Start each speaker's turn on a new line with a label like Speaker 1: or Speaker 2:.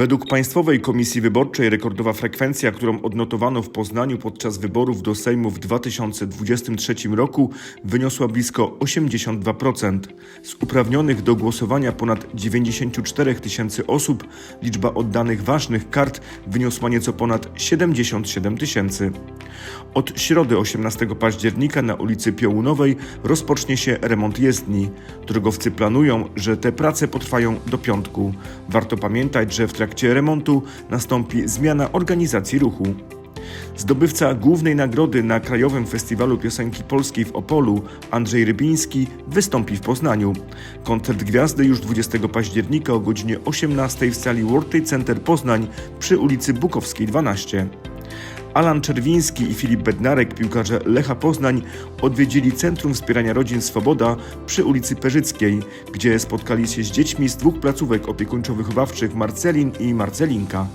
Speaker 1: Według Państwowej Komisji Wyborczej rekordowa frekwencja, którą odnotowano w Poznaniu podczas wyborów do Sejmu w 2023 roku wyniosła blisko 82%. Z uprawnionych do głosowania ponad 94 tysięcy osób liczba oddanych ważnych kart wyniosła nieco ponad 77 tysięcy. Od środy 18 października na ulicy Piołunowej rozpocznie się remont jezdni. Drogowcy planują, że te prace potrwają do piątku. Warto pamiętać, że w trakcie remontu nastąpi zmiana organizacji ruchu. Zdobywca głównej nagrody na Krajowym Festiwalu Piosenki Polskiej w Opolu, Andrzej Rybiński, wystąpi w Poznaniu. Koncert Gwiazdy już 20 października o godzinie 18 w sali World Trade Center Poznań przy ulicy Bukowskiej 12. Alan Czerwiński i Filip Bednarek, piłkarze Lecha Poznań, odwiedzili Centrum Wspierania Rodzin Swoboda przy ulicy Perzyckiej, gdzie spotkali się z dziećmi z dwóch placówek opiekuńczo-wychowawczych Marcelin i Marcelinka.